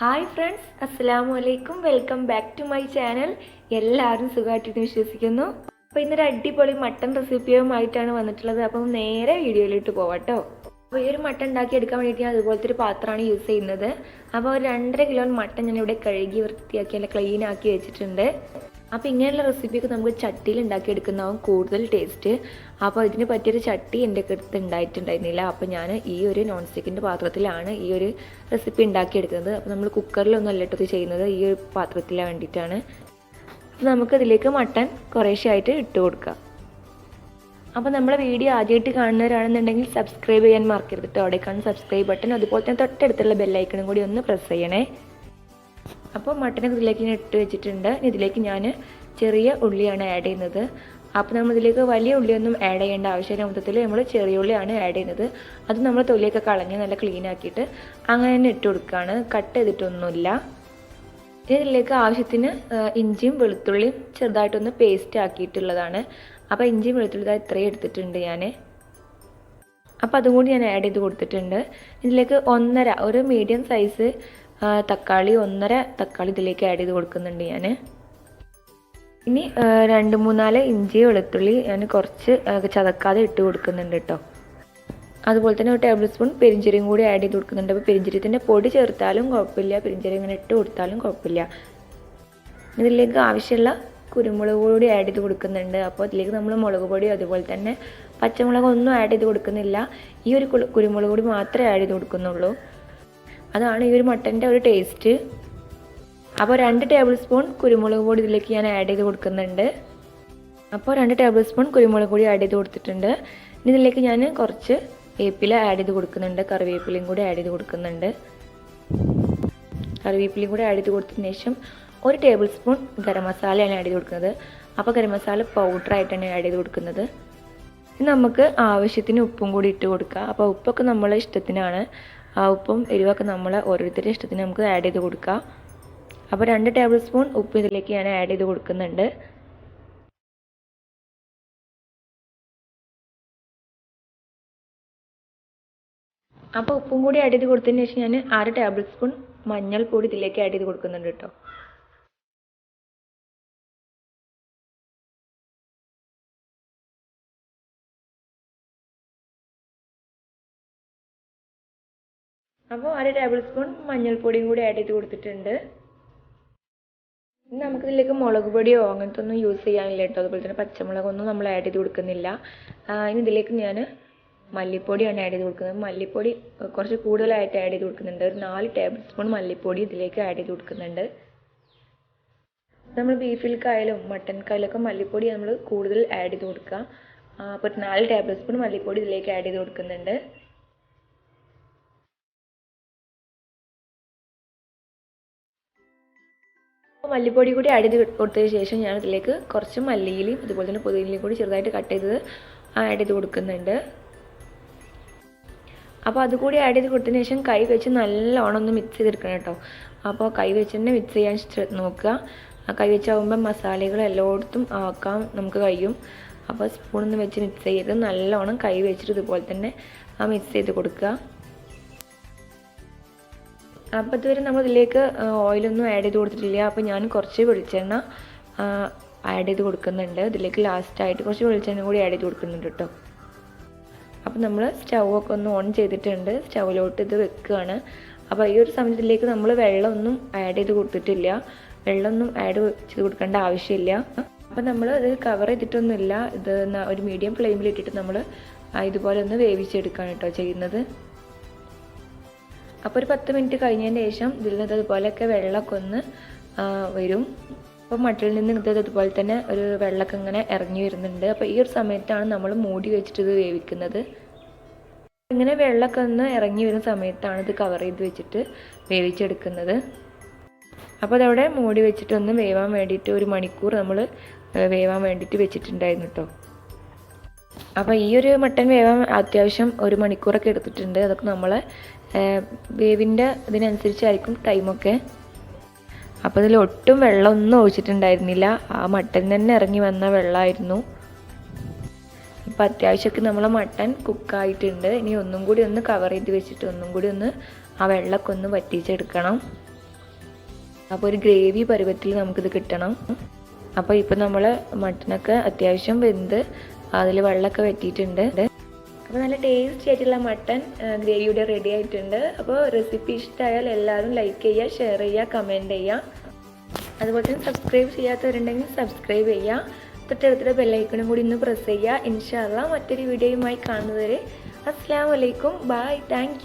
Hi friends അസ്സലാമു അലൈക്കും welcome back to my channel എല്ലാവരും സുഖമായിട്ടിട്ട് വിശ്വസിക്കുന്നു. അപ്പോൾ ഇന്നൊരു അടിപൊളി മട്ടൺ റെസിപ്പിയുമായിട്ടാണ് വന്നിട്ടുള്ളത്. അപ്പം നേരെ വീഡിയോയിലിട്ട് പോവാട്ടോ. അപ്പോൾ ഈ ഒരു മട്ടൺ ഉണ്ടാക്കി എടുക്കാൻ വേണ്ടിയിട്ട് ഞാൻ അതുപോലത്തെ ഒരു പാത്രമാണ് യൂസ് ചെയ്യുന്നത്. അപ്പോൾ ഒരു രണ്ടര കിലോ മട്ടൺ ഞാൻ ഇവിടെ കഴുകി വൃത്തിയാക്കി അല്ലെങ്കിൽ ക്ലീൻ ആക്കി വെച്ചിട്ടുണ്ട്. അപ്പോൾ ഇങ്ങനെയുള്ള റെസിപ്പിയൊക്കെ നമുക്ക് ചട്ടിയിൽ ഉണ്ടാക്കിയെടുക്കുന്നതാവും കൂടുതൽ ടേസ്റ്റ് അപ്പോൾ ഇതിന് പറ്റിയൊരു ചട്ടി എന്റെ അടുത്ത് ഉണ്ടായിട്ടുണ്ടായിരുന്നില്ല. അപ്പോൾ ഞാൻ ഈ ഒരു നോൺ സ്റ്റിക്കിന്റെ പാത്രത്തിലാണ് ഈ ഒരു റെസിപ്പി ഉണ്ടാക്കിയെടുക്കുന്നത്. അപ്പോൾ നമ്മൾ കുക്കറിലൊന്നും അല്ല കേട്ടോ ചെയ്യുന്നത്. ഈ ഒരു പാത്രത്തിലാണ് വേണ്ടിയിട്ടാണ്. അപ്പോൾ നമുക്കതിലേക്ക് മട്ടൺ കുറേശ്ശായിട്ട് ഇട്ട് കൊടുക്കാം. അപ്പോൾ നമ്മളെ വീഡിയോ ആദ്യമായിട്ട് കാണുന്നവരാണെന്നുണ്ടെങ്കിൽ സബ്സ്ക്രൈബ് ചെയ്യാൻ മറക്കരുത് കേട്ടോ. അവിടെ കാണുന്ന സബ്സ്ക്രൈബ് ബട്ടൺ അതുപോലെ തന്നെ തൊട്ടടുത്തുള്ള ബെല്ലൈക്കണും കൂടി ഒന്ന് പ്രസ് ചെയ്യണേ. അപ്പോൾ മട്ടനൊക്കെ ഇതിലേക്ക് ഞാൻ ഇട്ട് വെച്ചിട്ടുണ്ട്. ഇതിലേക്ക് ഞാൻ ചെറിയ ഉള്ളിയാണ് ആഡ് ചെയ്യുന്നത്. അപ്പോൾ നമ്മൾ ഇതിലേക്ക് വലിയ ഉള്ളിയൊന്നും ആഡ് ചെയ്യേണ്ട ആവശ്യമില്ല. മൊത്തത്തിൽ നമ്മൾ ചെറിയ ഉള്ളിയാണ് ആഡ് ചെയ്യുന്നത്. അത് നമ്മൾ തൊലിയൊക്കെ കളഞ്ഞ് നല്ല ക്ലീൻ ആക്കിയിട്ട് അങ്ങനെ തന്നെ ഇട്ട് കൊടുക്കുകയാണ് കട്ട് ചെയ്തിട്ടൊന്നുമില്ല. ഇതിലേക്ക് ആവശ്യത്തിന് ഇഞ്ചിയും വെളുത്തുള്ളിയും ചെറുതായിട്ടൊന്ന് പേസ്റ്റ് ആക്കിയിട്ടുള്ളതാണ്. അപ്പോൾ ഇഞ്ചിയും വെളുത്തുള്ളി ഇത്രയും എടുത്തിട്ടുണ്ട് ഞാൻ അപ്പോൾ അതും കൂടി ഞാൻ ആഡ് ചെയ്ത് കൊടുത്തിട്ടുണ്ട്. ഇതിലേക്ക് ഒന്നര ഒരു മീഡിയം സൈസ് തക്കാളി ഒന്നര തക്കാളി ഇതിലേക്ക് ആഡ് ചെയ്ത് കൊടുക്കുന്നുണ്ട് ഞാൻ ഇനി രണ്ട് മൂന്നാൽ ഇഞ്ചി വെളുത്തുള്ളി ഞാൻ കുറച്ച് ചതക്കാതെ ഇട്ട് കൊടുക്കുന്നുണ്ട് കേട്ടോ അതുപോലെ തന്നെ ഒരു ടേബിൾ സ്പൂൺ പെരിഞ്ചീരയും കൂടി ആഡ് ചെയ്ത് കൊടുക്കുന്നുണ്ട്. അപ്പോൾ പെരിഞ്ചീരത്തിന്റെ പൊടി ചേർത്താലും കുഴപ്പമില്ല. പെരിഞ്ചീരകം ഇങ്ങനെ ഇട്ട് കൊടുത്താലും കുഴപ്പമില്ല. ഇതിലേക്ക് ആവശ്യമുള്ള കുരുമുളക് കൂടി ആഡ് ചെയ്ത് കൊടുക്കുന്നുണ്ട്. അപ്പോൾ ഇതിലേക്ക് നമ്മൾ മുളക് പൊടി അതുപോലെ തന്നെ പച്ചമുളക് ഒന്നും ആഡ് ചെയ്ത് കൊടുക്കുന്നില്ല. ഈ ഒരു കുരുമുളക് പൊടി മാത്രമേ ആഡ് ചെയ്ത് കൊടുക്കുന്നുള്ളൂ. അതാണ് ഈ ഒരു മട്ടന്റെ ഒരു ടേസ്റ്റ്. അപ്പോൾ രണ്ട് ടേബിൾ സ്പൂൺ കുരുമുളക് പൊടി ഇതിലേക്ക് ഞാൻ ആഡ് ചെയ്ത് കൊടുക്കുന്നുണ്ട്. അപ്പോൾ രണ്ട് ടേബിൾ സ്പൂൺ കുരുമുളക് പൊടി ആഡ് ചെയ്ത് കൊടുത്തിട്ടുണ്ട്. ഇനി ഇതിലേക്ക് ഞാൻ കുറച്ച് വേപ്പില ആഡ് ചെയ്ത് കൊടുക്കുന്നുണ്ട്. കറിവേപ്പിലയും കൂടി ആഡ് ചെയ്ത് കൊടുക്കുന്നുണ്ട്. കറിവേപ്പിലയും കൂടി ആഡ് ചെയ്ത് കൊടുത്തതിന് ശേഷം ഒരു ടേബിൾ സ്പൂൺ ഗരം മസാലയാണ് ആഡ് ചെയ്ത് കൊടുക്കുന്നത്. അപ്പോൾ ഗരം മസാല പൗഡറായിട്ടാണ് ആഡ് ചെയ്ത് കൊടുക്കുന്നത്. നമുക്ക് ആവശ്യത്തിന് ഉപ്പും കൂടി ഇട്ട് കൊടുക്കുക അപ്പോൾ ഉപ്പൊക്കെ നമ്മളെ ഇഷ്ടത്തിനാണ്. ആ ഉപ്പും എരിവൊക്കെ നമ്മൾ ഓരോരുത്തരുടെ ഇഷ്ടത്തിന് നമുക്ക് ആഡ് ചെയ്ത് കൊടുക്കാം. അപ്പോൾ രണ്ട് ടേബിൾ സ്പൂൺ ഉപ്പ് ഇതിലേക്ക് ഞാൻ ആഡ് ചെയ്ത് കൊടുക്കുന്നുണ്ട്. അപ്പോൾ ഉപ്പും കൂടി ആഡ് ചെയ്ത് കൊടുത്തതിന് ശേഷം ഞാൻ അര ടേബിൾ സ്പൂൺ മഞ്ഞൾപ്പൊടി ഇതിലേക്ക് ആഡ് ചെയ്ത് കൊടുക്കുന്നുണ്ട് കേട്ടോ. അപ്പോൾ അര ടേബിൾ സ്പൂൺ മഞ്ഞൾപ്പൊടിയും കൂടി ആഡ് ചെയ്ത് കൊടുത്തിട്ടുണ്ട്. ഇനി നമുക്കിതിലേക്ക് മുളക് പൊടിയോ അങ്ങനത്തെ ഒന്നും യൂസ് ചെയ്യാനില്ല കേട്ടോ അതുപോലെ തന്നെ പച്ചമുളകൊന്നും നമ്മൾ ആഡ് ചെയ്ത് കൊടുക്കുന്നില്ല. ഇനി ഇതിലേക്ക് ഞാൻ മല്ലിപ്പൊടിയാണ് ആഡ് ചെയ്ത് കൊടുക്കുന്നത്. മല്ലിപ്പൊടി കുറച്ച് കൂടുതലായിട്ട് ആഡ് ചെയ്ത് കൊടുക്കുന്നുണ്ട്. ഒരു നാല് ടേബിൾ സ്പൂൺ മല്ലിപ്പൊടി ഇതിലേക്ക് ആഡ് ചെയ്ത് കൊടുക്കുന്നുണ്ട്. നമ്മൾ ബീഫിൽക്കായാലും മട്ടൻക്കായാലൊക്കെ മല്ലിപ്പൊടി നമ്മൾ കൂടുതൽ ആഡ് ചെയ്ത് കൊടുക്കുക. അപ്പോൾ ഒരു നാല് ടേബിൾ സ്പൂൺ മല്ലിപ്പൊടി ഇതിലേക്ക് ആഡ് ചെയ്ത് കൊടുക്കുന്നുണ്ട്. മല്ലിപ്പൊടി കൂടി ആഡ് ചെയ്ത് കൊടുത്തതിന് ശേഷം ഞാൻ ഇതിലേക്ക് കുറച്ച് മല്ലിയിലും അതുപോലെ തന്നെ പുതിനയിലയും കൂടി ചെറുതായിട്ട് കട്ട് ചെയ്തത് ആഡ് ചെയ്ത് കൊടുക്കുന്നുണ്ട്. അപ്പോൾ അതുകൂടി ആഡ് ചെയ്ത് കൊടുത്തതിന് ശേഷം കൈ വെച്ച് നല്ലോണം ഒന്ന് മിക്സ് ചെയ്തെടുക്കണം കേട്ടോ. അപ്പോൾ കൈ വെച്ച് തന്നെ മിക്സ് ചെയ്യാൻ നോക്കുക. കൈ വെച്ചാകുമ്പോൾ മസാലകൾ എല്ലായിടത്തും ആക്കാൻ നമുക്ക് കഴിയും. അപ്പോൾ സ്പൂണൊന്ന് വെച്ച് മിക്സ് ചെയ്ത് നല്ലോണം കൈ വെച്ചിട്ട് ഇതുപോലെ തന്നെ ആ മിക്സ് ചെയ്ത് കൊടുക്കുക. അപ്പോൾ ഇതുവരെ നമ്മൾ ഇതിലേക്ക് ഓയിലൊന്നും ആഡ് ചെയ്ത് കൊടുത്തിട്ടില്ല. അപ്പോൾ ഞാൻ കുറച്ച് വെളിച്ചെണ്ണ ആഡ് ചെയ്ത് കൊടുക്കുന്നുണ്ട്. ഇതിലേക്ക് ലാസ്റ്റായിട്ട് കുറച്ച് വെളിച്ചെണ്ണ കൂടി ആഡ് ചെയ്ത് കൊടുക്കുന്നുണ്ട് കേട്ടോ അപ്പോൾ നമ്മൾ സ്റ്റൗവൊക്കെ ഒന്ന് ഓൺ ചെയ്തിട്ടുണ്ട്. സ്റ്റൗവിലോട്ട് ഇത് വെക്കുകയാണ് അപ്പോൾ ഈ ഒരു സമയത്തിലേക്ക് നമ്മൾ വെള്ളമൊന്നും ആഡ് ചെയ്ത് കൊടുത്തിട്ടില്ല. വെള്ളമൊന്നും ആഡ് ചെയ്ത് കൊടുക്കേണ്ട ആവശ്യമില്ല. അപ്പോൾ നമ്മൾ ഇത് കവർ ചെയ്തിട്ടൊന്നുമില്ല. ഇത് ഒരു മീഡിയം ഫ്ലെയിമിൽ ഇട്ടിട്ട് നമ്മൾ ഇതുപോലെ ഒന്ന് വേവിച്ചെടുക്കുകയാണ് കേട്ടോ ചെയ്യുന്നത്. അപ്പോൾ ഒരു പത്ത് മിനിറ്റ് കഴിഞ്ഞതിന് ശേഷം ഇതിൽ നിന്ന് ഇതുപോലെയൊക്കെ വെള്ളമൊക്കെ ഒന്ന് വരും. അപ്പോൾ മട്ടിൽ നിന്ന് ഇത് ഇതുപോലെ തന്നെ ഒരു വെള്ളമൊക്കെ ഇങ്ങനെ ഇറങ്ങി വരുന്നുണ്ട്. അപ്പോൾ ഈ ഒരു സമയത്താണ് നമ്മൾ മൂടി വെച്ചിട്ട് ഇത് വേവിക്കുന്നത്. ഇങ്ങനെ വെള്ളമൊക്കെ ഒന്ന് ഇറങ്ങി വരുന്ന സമയത്താണ് ഇത് കവർ ചെയ്ത് വെച്ചിട്ട് വേവിച്ചെടുക്കുന്നത്. അപ്പോൾ അതവിടെ മൂടി വെച്ചിട്ടൊന്ന് വേവാൻ വേണ്ടിയിട്ട് ഒരു മണിക്കൂർ നമ്മൾ വേവാൻ വേണ്ടിയിട്ട് വെച്ചിട്ടുണ്ടായിരുന്നു കേട്ടോ. അപ്പോൾ ഈ ഒരു മട്ടൻ വേവാൻ അത്യാവശ്യം ഒരു മണിക്കൂറൊക്കെ എടുത്തിട്ടുണ്ട്. അതൊക്കെ നമ്മൾ വേവിന്റെ ഇതിനനുസരിച്ചായിരിക്കും ടൈമൊക്കെ. അപ്പോൾ ഇതിൽ ഒട്ടും വെള്ളമൊന്നും ഒഴിച്ചിട്ടുണ്ടായിരുന്നില്ല. ആ മട്ടൻ തന്നെ ഇറങ്ങി വന്ന വെള്ളമായിരുന്നു ഇപ്പം അത്യാവശ്യമൊക്കെ നമ്മളെ മട്ടൻ കുക്കായിട്ടുണ്ട്. ഇനി ഒന്നും കൂടി ഒന്ന് കവർ ചെയ്ത് വെച്ചിട്ട് ഒന്നും കൂടി ഒന്ന് ആ വെള്ളമൊക്കെ ഒന്ന് വറ്റിച്ചെടുക്കണം. അപ്പോൾ ഒരു ഗ്രേവി പരുവത്തിൽ നമുക്കിത് കിട്ടണം. അപ്പോൾ ഇപ്പോൾ നമ്മൾ മട്ടനൊക്കെ അത്യാവശ്യം വെന്ത് അതിൽ വെള്ളമൊക്കെ വറ്റിയിട്ടുണ്ട്. അപ്പോൾ നല്ല ടേസ്റ്റി ആയിട്ടുള്ള മട്ടൺ ഗ്രേവിയുടെ റെഡി ആയിട്ടുണ്ട്. അപ്പോൾ റെസിപ്പി ഇഷ്ടമായാൽ എല്ലാവരും ലൈക്ക് ചെയ്യുക ഷെയർ ചെയ്യുക കമന്റ് ചെയ്യുക. അതുപോലെ തന്നെ സബ്സ്ക്രൈബ് ചെയ്യാത്തവരുണ്ടെങ്കിൽ സബ്സ്ക്രൈബ് ചെയ്യുക. തൊട്ടടുത്തുള്ള ബെല്ലൈക്കണും കൂടി ഇന്ന് പ്രസ് ചെയ്യുക. ഇൻഷാല്ല മറ്റൊരു വീഡിയോയുമായി കാണുന്നവരെ അസ്സാം വലൈക്കും ബായ് താങ്ക്